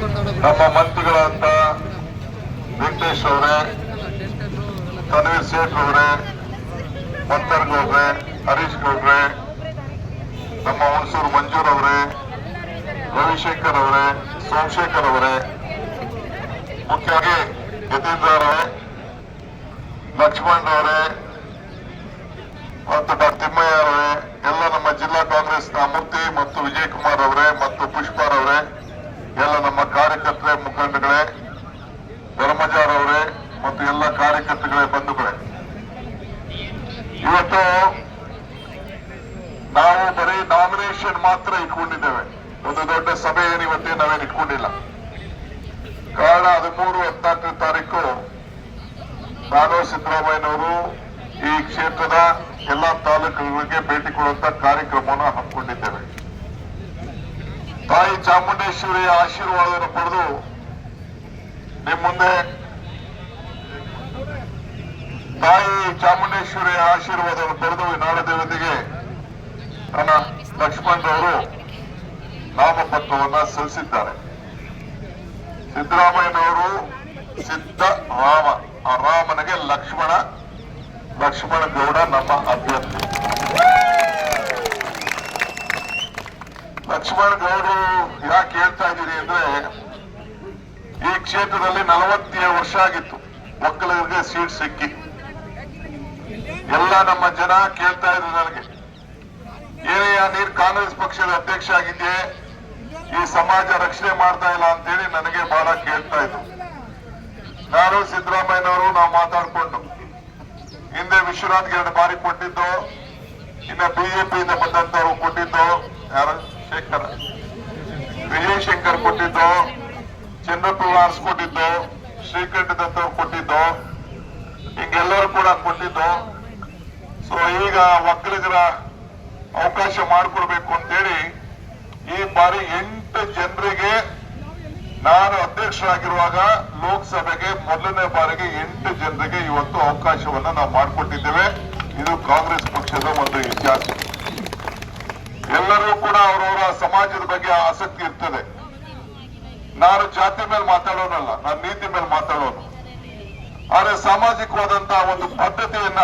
ನಮ್ಮ ಮಂತ್ರಿಗಳಾದಂತ ವೆಂಕಟೇಶ್ ಅವರೇ, ತನ್ವೀರ್ ಸೇಠ್ ಅವರೇ ಮಂತರ್ ಗೌಡ್ರೆ ಹರೀಶ್ ಗೌಡ್ರೆ ನಮ್ಮ ಹುಣಸೂರು ಮಂಜೂರ್ ಅವರೇ, ರವಿಶೇಖರ್ ಅವರೇ, ಸೋಮಶೇಖರ್ ಅವರೇ ಮುಖ್ಯವಾಗಿ ಯತೀಂದ್ರ ಅವರೇ, ಲಕ್ಷ್ಮಣ್ ಅವರೇ, ಮತ್ತು ಡಾಕ್ಟರ್ ತಿಮ್ಮಯ್ಯ ಅವರೇ, ಎಲ್ಲ ನಮ್ಮ ಜಿಲ್ಲಾ ಕಾಂಗ್ರೆಸ್ನ ಮೂರ್ತಿ ಮತ್ತು ವಿಜಯ್ ಕುಮಾರ್ ಅವರೇ ಮತ್ತು ಪುಷ್ಪಾರ್ ಅವರೇ. ಎಲ್ಲ ನಮ್ಮ ಕಾರ್ಯಕರ್ತರ ಮುಖಂಡಗಳೇ ಧರ್ಮಜಾರ್ ಅವರೇ ಮತ್ತು ಎಲ್ಲ ಕಾರ್ಯಕರ್ತಗಳೇ, ಬಂಧುಗಳೇ. ಇವತ್ತು ನಾವು ಬರೀ ನಾಮಿನೇಷನ್ ಮಾತ್ರ ಇಟ್ಕೊಂಡಿದ್ದೇವೆ. ಒಂದು ದೊಡ್ಡ ಸಭೆ ಇವತ್ತೇ ನಾವೇನು ಇಟ್ಕೊಂಡಿಲ್ಲ. ಕಾರಣ ಹದಿಮೂರು, ಹದಿನಾಲ್ಕನೇ ತಾರೀಕು ನಾನು ಸಿದ್ದರಾಮಯ್ಯನವರು ಈ ಕ್ಷೇತ್ರದ ಎಲ್ಲಾ ತಾಲೂಕುಗಳಿಗೆ ಭೇಟಿ ಕೊಡುವಂತ ಕಾರ್ಯಕ್ರಮವನ್ನು ಹಮ್ಮಿಕೊಂಡಿದ್ದೇವೆ. ತಾಯಿ ಚಾಮುಂಡೇಶ್ವರಿಯ ಆಶೀರ್ವಾದವನ್ನು ಪಡೆದು ನಿಮ್ಮ ಮುಂದೆ ತಾಯಿ ಚಾಮುಂಡೇಶ್ವರಿಯ ಆಶೀರ್ವಾದವನ್ನು ಪಡೆದು ದೇವತೆಗೆ ನನ್ನ ಲಕ್ಷ್ಮಣ್ ಅವರು ನಾಮಪತ್ರವನ್ನ ಸಲ್ಲಿಸಿದ್ದಾರೆ. ಸಿದ್ದರಾಮಯ್ಯನವರು ಸಿದ್ಧ ರಾಮ, ಆ ರಾಮನಿಗೆ ಲಕ್ಷ್ಮಣ ಲಕ್ಷ್ಮಣ ಗೌಡ ನಮ್ಮ ಅಭ್ಯರ್ಥಿ. ಲಕ್ಷ್ಮಣ ಗೌಡ್ರು ಯಾಕೆ ಹೇಳ್ತಾ ಇದ್ದೀರಿ ಅಂದ್ರೆ, ಈ ಕ್ಷೇತ್ರದಲ್ಲಿ ನಲವತ್ತೇಳು ವರ್ಷ ಆಗಿತ್ತು. ಒಕ್ಕಲಿಗರಿಗೆ ಸೀಟ್ ಸಿಕ್ಕಿ. ಎಲ್ಲ ನಮ್ಮ ಜನ ಕೇಳ್ತಾ ಇದ್ರು ನನಗೆ. ಏನೇ ನೀರ್ ಕಾಂಗ್ರೆಸ್ ಪಕ್ಷದ ಅಧ್ಯಕ್ಷ ಆಗಿದ್ದೆ. ಈ ಸಮಾಜ ರಕ್ಷಣೆ ಮಾಡ್ತಾ ಇಲ್ಲ ಅಂತೇಳಿ ನನಗೆ ಬಹಳ ಕೇಳ್ತಾ ಇದ್ರು. ನಾನು ಸಿದ್ದರಾಮಯ್ಯನವರು, ನಾವು ಮಾತಾಡ್ಕೊಂಡು. ಹಿಂದೆ ವಿಶ್ವನಾಥ್ ಎರಡು ಬಾರಿ ಕೊಟ್ಟಿದ್ದು, ಇನ್ನ ಬಿಜೆಪಿಯಿಂದ ಬಂದಂತವ್ರು ಕೊಟ್ಟಿದ್ದು, ಯಾರು? ಶೇಖರ್. ವಿಜಯ್ ಶಂಕರ್ ಕೊಟ್ಟಿದ್ದು ಚಂದ್ರಪ್ರವಾಸ್ ಕೊಟ್ಟಿದ್ದು ಶ್ರೀಕಂಠದತ್ತ ಕೊಟ್ಟಿದ್ದು, ಹಿಂಗೆಲ್ಲರೂ ಕೂಡ ಕೊಟ್ಟಿದ್ದು. ಸೊ ಈಗ ಒಕ್ಕಲಿಗರ ಅವಕಾಶ ಮಾಡಿಕೊಡ್ಬೇಕು ಅಂತೇಳಿ ಈ ಬಾರಿ ಎಂಟು ಜನರಿಗೆ ನಾನು ಅಧ್ಯಕ್ಷರಾಗಿರುವಾಗ ಲೋಕಸಭೆಗೆ ಮೊದಲನೇ ಬಾರಿಗೆ ಎಂಟು ಜನರಿಗೆ ಇವತ್ತು ಅವಕಾಶವನ್ನ ನಾವು ಮಾಡಿಕೊಟ್ಟಿದ್ದೇವೆ. ಇದು ಕಾಂಗ್ರೆಸ್ ಪಕ್ಷದ ಒಂದು ಇತಿಹಾಸ. ಎಲ್ಲರೂ ಕೂಡ ಅವರವರ ಸಮಾಜದ ಬಗ್ಗೆ ಆಸಕ್ತಿ ಇರ್ತದೆ. ನಾನು ಜಾತಿ ಮೇಲೆ ಮಾತಾಡೋನಲ್ಲ, ನಾನು ನೀತಿ ಮೇಲೆ ಮಾತಾಡೋನು. ಆದ್ರೆ ಸಾಮಾಜಿಕವಾದಂತಹ ಒಂದು ಪದ್ಧತಿಯನ್ನ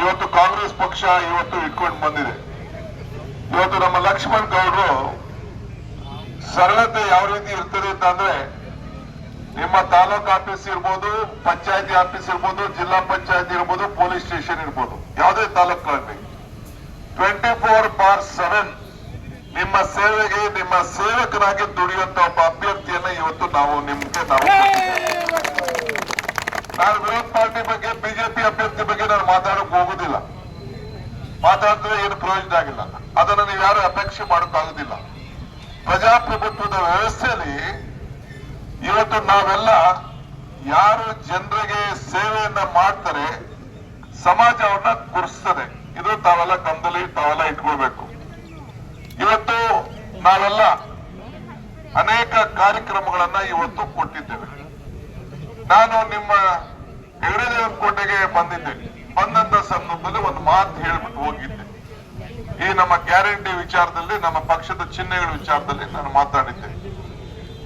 ಇವತ್ತು ಕಾಂಗ್ರೆಸ್ ಪಕ್ಷ ಇವತ್ತು ಇಟ್ಕೊಂಡು ಬಂದಿದೆ. ಇವತ್ತು ನಮ್ಮ ಲಕ್ಷ್ಮಣ್ ಗೌಡ್ರು ಸರಳತೆ ಯಾವ ರೀತಿ ಇರ್ತದೆ ಅಂತಂದ್ರೆ ನಿಮ್ಮ ತಾಲೂಕ್ ಆಫೀಸ್ ಇರ್ಬೋದು, ಪಂಚಾಯತಿ ಆಫೀಸ್ ಇರ್ಬೋದು, ಜಿಲ್ಲಾ ಪಂಚಾಯತಿ ಇರ್ಬೋದು, ಪೊಲೀಸ್ ಸ್ಟೇಷನ್ ಇರ್ಬೋದು, ಯಾವುದೇ ತಾಲೂಕಲ್ಲಿ ಟ್ವೆಂಟಿ ಫೋರ್ ಬಾರ್ ಸೆವೆನ್ ನಿಮ್ಮ ಸೇವೆಗೆ ನಿಮ್ಮ ಸೇವಕರಾಗಿ ದುಡಿಯುವಂತ ಒಬ್ಬ ಅಭ್ಯರ್ಥಿಯನ್ನ ಇವತ್ತು ನಾವು ನಿಮ್ಗೆ ನಾವು. ನಾನು ವಿರೋಧ ಪಾರ್ಟಿ ಬಗ್ಗೆ ಬಿಜೆಪಿ ಅಭ್ಯರ್ಥಿ ಬಗ್ಗೆ ನಾನು ಮಾತಾಡಕ್ ಹೋಗುದಿಲ್ಲ. ಮಾತಾಡಿದ್ರೆ ಏನು ಪ್ರಯೋಜನ ಆಗಿಲ್ಲ. ಅದನ್ನ ನೀವು ಯಾರು ಅಪೇಕ್ಷೆ ಮಾಡೋಕ್ಕಾಗುದಿಲ್ಲ. ಪ್ರಜಾಪ್ರಭುತ್ವದ ವ್ಯವಸ್ಥೆಯಲ್ಲಿ ಇವತ್ತು ನಾವೆಲ್ಲ ಯಾರು ಜನರಿಗೆ ಸೇವೆಯನ್ನ ಮಾಡ್ತಾರೆ ಸಮಾಜವನ್ನ ಗುರುಸ್ತದೆ ಇದು ತಾವೆಲ್ಲ ಗಮನದಲ್ಲಿ ತಾವೆಲ್ಲ ಇಟ್ಕೊಳ್ಬೇಕು. ಇವತ್ತು ನಾವೆಲ್ಲ ಅನೇಕ ಕಾರ್ಯಕ್ರಮಗಳನ್ನ ಇವತ್ತು ಕೊಟ್ಟಿದ್ದೇವೆ. ನಾನು ನಿಮ್ಮ ಹೆಗಡೆದೇವರ ಕೋಟೆಗೆ ಬಂದಿದ್ದೆ ಬಂದಂತ ಸಂದರ್ಭದಲ್ಲಿ ಒಂದು ಮಾತು ಹೇಳ್ಬಿಟ್ಟು ಹೋಗಿದ್ದೆ. ಈ ನಮ್ಮ ಗ್ಯಾರಂಟಿ ವಿಚಾರದಲ್ಲಿ, ನಮ್ಮ ಪಕ್ಷದ ಚಿಹ್ನೆಗಳ ವಿಚಾರದಲ್ಲಿ ನಾನು ಮಾತಾಡಿದ್ದೆ.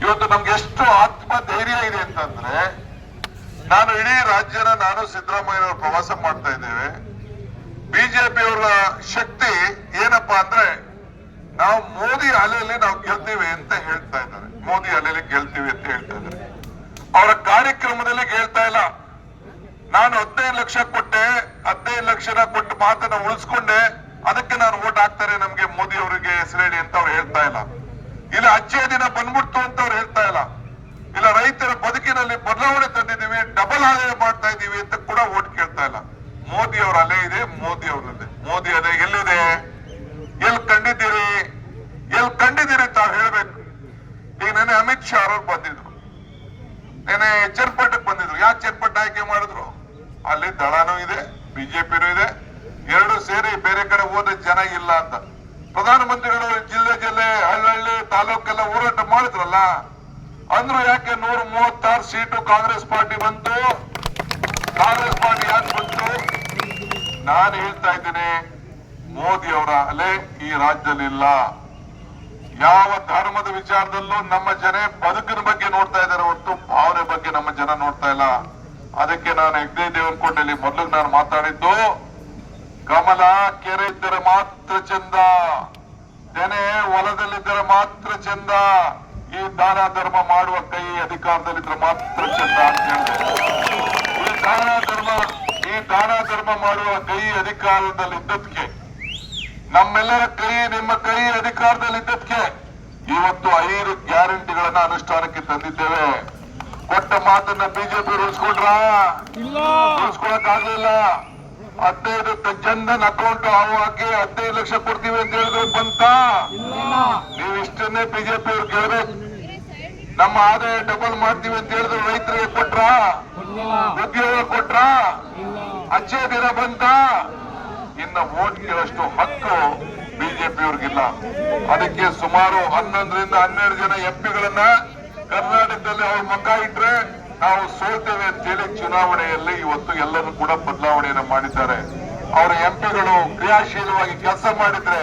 ಇವತ್ತು ನಮ್ಗೆ ಎಷ್ಟು ಆತ್ಮ ಧೈರ್ಯ ಇದೆ ಅಂತಂದ್ರೆ, ನಾನು ಇಡೀ ರಾಜ್ಯನ ನಾನು ಸಿದ್ದರಾಮಯ್ಯ ಪ್ರವಾಸ ಮಾಡ್ತಾ ಇದ್ದೇವೆ. ಬಿಜೆಪಿಯವರ ಶಕ್ತಿ ಏನಪ್ಪಾ ಅಂದ್ರೆ ನಾವು ಮೋದಿ ಅಲೆಯಲ್ಲಿ ನಾವು ಗೆಲ್ತೀವಿ ಅಂತ ಹೇಳ್ತಾ ಇದ್ದಾರೆ. ಮೋದಿ ಅಲೆಯಲ್ಲಿ ಗೆಲ್ತೀವಿ ಅಂತ ಹೇಳ್ತಾ ಇದ್ದಾರೆ. ಅವರ ಕಾರ್ಯಕ್ರಮದಲ್ಲಿ ಹೇಳ್ತಾ ಇಲ್ಲ. ನಾನು ಹದಿನೈದು ಲಕ್ಷ ಕೊಟ್ಟೆ, ಹದಿನೈದು ಲಕ್ಷನ ಕೊಟ್ಟು ಮಾತನ್ನ ಉಳಿಸ್ಕೊಂಡೆ, ಅದಕ್ಕೆ ನಾನು ಓಟ್ ಹಾಕ್ತಾರೆ ನಮ್ಗೆ ಮೋದಿ ಅವರಿಗೆ ಹೆಸರೇಳಿ ಅಂತ ಅವ್ರು ಹೇಳ್ತಾ ಇಲ್ಲ. ಇಲ್ಲ, ಅಜ್ಜೆ ದಿನ ಬಂದ್ಬಿಡ್ತು ಅಂತ ಅವ್ರು ಹೇಳ್ತಾ ಇಲ್ಲ. ಇಲ್ಲ, ರೈತರ ಬದುಕಿನಲ್ಲಿ ಬದಲಾವಣೆ ತಂದಿದ್ದೀವಿ, ಡಬಲ್ ಆದಾಯ ಮಾಡ್ತಾ ಇದ್ದೀವಿ ಅಂತ ಕೂಡ ಓಟ್ ಕೇಳ್ತಾ ಇಲ್ಲ. ಮೋದಿ ಅವರ ಅಲೆ ಇದೆ ಮೋದಿ ಅವರಲ್ಲೇ ಮೋದಿ ಅಲೆ ಎಲ್ಲಿದೆ? ಎಲ್ಲಿ ಕಂಡಿದ್ದೀರಿ? ಎಲ್ಲಿ ಕಂಡಿದ್ದೀರಿ ತಾವು ಹೇಳ್ಬೇಕು. ಈಗ ನೆನೆ ಅಮಿತ್ ಶಾ ಅವರು ಬಂದಿದ್ರು. ನೆನೆ ಚೇರ್ಪಟ್ಟಕ್ಕೆ ಬಂದಿದ್ರು. ಯಾಕೆ ಚೇರ್ಪಟ್ಟ ಆಯ್ಕೆ ಮಾಡಿದ್ರು? ಅಲ್ಲಿ ದಳನೂ ಇದೆ, ಬಿಜೆಪಿನೂ ಇದೆ. ಎರಡು ಸೇರಿ ಬೇರೆ ಕಡೆ ಹೋದ ಜನ ಇಲ್ಲ ಅಂತ. ಪ್ರಧಾನಮಂತ್ರಿಗಳು ಜಿಲ್ಲೆ ಜಿಲ್ಲೆ ಹಳ್ಳಿ ತಾಲೂಕೆಲ್ಲ ಹೋರಾಟ ಮಾಡಿದ್ರಲ್ಲ, ಅಂದ್ರು ಯಾಕೆ ನೂರ ಮೂವತ್ತಾರು ಸೀಟು ಕಾಂಗ್ರೆಸ್ ಪಾರ್ಟಿ ಬಂತು? ಕಾಂಗ್ರೆಸ್ ಪಾರ್ಟಿ ಯಾಕೆ ಬಂತು? ನಾನು ಹೇಳ್ತಾ ಇದ್ದೇನೆ, ಮೋದಿ ಅವರ ಅಲೆ ಈ ರಾಜ್ಯದಲ್ಲಿ ಇಲ್ಲ ಯಾವ ಧರ್ಮದ ವಿಚಾರದಲ್ಲೂ ನಮ್ಮ ಜನ ಬದುಕಿನ ಬಗ್ಗೆ ನೋಡ್ತಾ ಇದ್ದಾರೆ ಹೊರತು ಭಾವನೆ ಬಗ್ಗೆ ನಮ್ಮ ಜನ ನೋಡ್ತಾ ಇಲ್ಲ. ಅದಕ್ಕೆ ನಾನು ಹೆಗ್ಡೆ ದೇವನಕೊಂಡಲ್ಲಿ ಮೊದಲು ನಾನು ಮಾತಾಡಿದ್ದು, ಕಮಲ ಕೆರೆ ಇದ್ದರೆ ಮಾತ್ರ ಚಂದ, ತೆನೆ ಹೊಲದಲ್ಲಿದ್ದರೆ ಮಾತ್ರ ಚಂದ, ಈ ದಾನ ಧರ್ಮ ಮಾಡುವ ಕೈ ಅಧಿಕಾರದಲ್ಲಿದ್ರೆ ಮಾತ್ರ ಚಂದ ಅಂತ ಹೇಳಿದೆ ಈ ದಾನ ಧರ್ಮ ದಾನ ಧರ್ಮ ಮಾಡುವ ಕೈ ಅಧಿಕಾರದಲ್ಲಿದ್ದದಕ್ಕೆ ನಮ್ಮೆಲ್ಲರ ಕೈ ನಿಮ್ಮ ಕೈ ಅಧಿಕಾರದಲ್ಲಿದ್ದದಕ್ಕೆ ಇವತ್ತು ಐದು ಗ್ಯಾರಂಟಿಗಳನ್ನ ಅನುಷ್ಠಾನಕ್ಕೆ ತಂದಿದ್ದೇವೆ. ಕೊಟ್ಟ ಮಾತನ್ನ ಬಿಜೆಪಿ ಉಳಿಸ್ಕೊಂಡ್ರ? ಉಳಿಸ್ಕೊಳಕ್ ಆಗ್ಲಿಲ್ಲ ಹದಿನೈದು ಜನ್ಧನ್ ಅಕೌಂಟ್ ಹಾಕಿ ಹದಿನೈದು ಲಕ್ಷ ಕೊಡ್ತೀವಿ ಅಂತ ಹೇಳಿದ್ರೆ ಬಂತ ನೀವು ಇಷ್ಟನ್ನೇ ಬಿಜೆಪಿ ಅವ್ರು ಕೇಳ್ಬೇಕು. ನಮ್ಮ ಆದಾಯ ಡಬಲ್ ಮಾಡ್ತೀವಿ ಅಂತ ಹೇಳಿದ್ರು ರೈತರಿಗೆ ಕೊಟ್ರ? ಉದ್ಯೋಗ ಕೊಟ್ರ? ಅಚ್ಚೇ ದಿನ ಬಂತ ಇನ್ನ ವೋಟ್ ಕೇಳಷ್ಟು ಹಕ್ಕು ಬಿಜೆಪಿ ಅವ್ರಿಗಿಲ್ಲ ಅದಕ್ಕೆ ಸುಮಾರು ಹನ್ನೊಂದರಿಂದ ಹನ್ನೆರಡು ಜನ ಎಂಪಿಗಳನ್ನ ಕರ್ನಾಟಕದಲ್ಲಿ ಅವ್ರ ಮಕ್ಕ ಇಟ್ರೆ ನಾವು ಸೋಲ್ತೇವೆ ಅಂತೇಳಿ ಚುನಾವಣೆಯಲ್ಲಿ ಇವತ್ತು ಎಲ್ಲರೂ ಕೂಡ ಬದಲಾವಣೆಯನ್ನ ಮಾಡಿದ್ದಾರೆ. ಅವರ ಎಂಪಿಗಳು ಕ್ರಿಯಾಶೀಲವಾಗಿ ಕೆಲಸ ಮಾಡಿದ್ರೆ,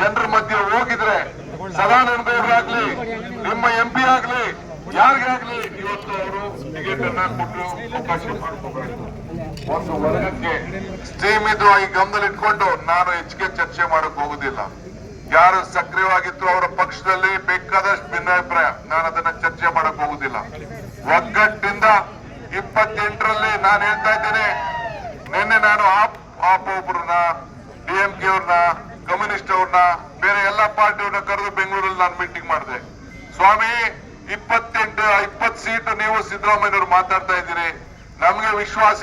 ಜನರ ಮಧ್ಯೆ ಹೋಗಿದ್ರೆ, ಸದಾನಂದ ಗೌಡರಾಗ್ಲಿ, ನಿಮ್ಮ ಎಂಪಿ ಆಗ್ಲಿ ಯಾರಿಗೇ ಆಗ್ಲಿ ಇವತ್ತು ಅವರು ಟಿಕೆಟ್ ಅನ್ನ ಕೊಟ್ಟು ಒಂದು ವರ್ಗಕ್ಕೆ ಇಟ್ಕೊಂಡು ನಾನು ಹೆಚ್ಚಿಗೆ ಚರ್ಚೆ ಮಾಡಕ್ ಹೋಗುದಿಲ್ಲ. ಯಾರು ಸಕ್ರಿಯವಾಗಿತ್ತು ಅವರ ಪಕ್ಷದಲ್ಲಿ ಬೇಕಾದಷ್ಟು ಭಿನ್ನಾಭಿಪ್ರಾಯ. ನಾನು ಅದನ್ನ ಚರ್ಚೆ ಮಾಡಕ್ ಹೋಗುದಿಲ್ಲ. ಒಗ್ಗಟ್ಟಿಂದ ಇಪ್ಪತ್ತೆಂಟರಲ್ಲಿ ನಾನು ಹೇಳ್ತಾ ಇದ್ದೇನೆ, ನಿನ್ನೆ ನಾನು ಆಪ್ ಆಪ್ ಎಂ ಡಿಎಂಕೆ ಅವ್ರನ್ನ, ಕಮ್ಯುನಿಸ್ಟ್ ಅವ್ರನ್ನ, ಬೇರೆ ಎಲ್ಲಾ ಪಾರ್ಟಿಯವ್ರನ್ನ ಕರೆದು ಬೆಂಗಳೂರಲ್ಲಿ ನಾನು ಮೀಟಿಂಗ್ ಮಾಡಿದೆ. ಸ್ವಾಮಿ ಇಪ್ಪತ್ತೆಂಟು ಇಪ್ಪತ್ತು ಸೀಟ್ ನೀವು ಸಿದ್ದರಾಮಯ್ಯವ್ರು ಮಾತಾಡ್ತಾ ಇದ್ದೀರಿ. ನಮಗೆ ವಿಶ್ವಾಸ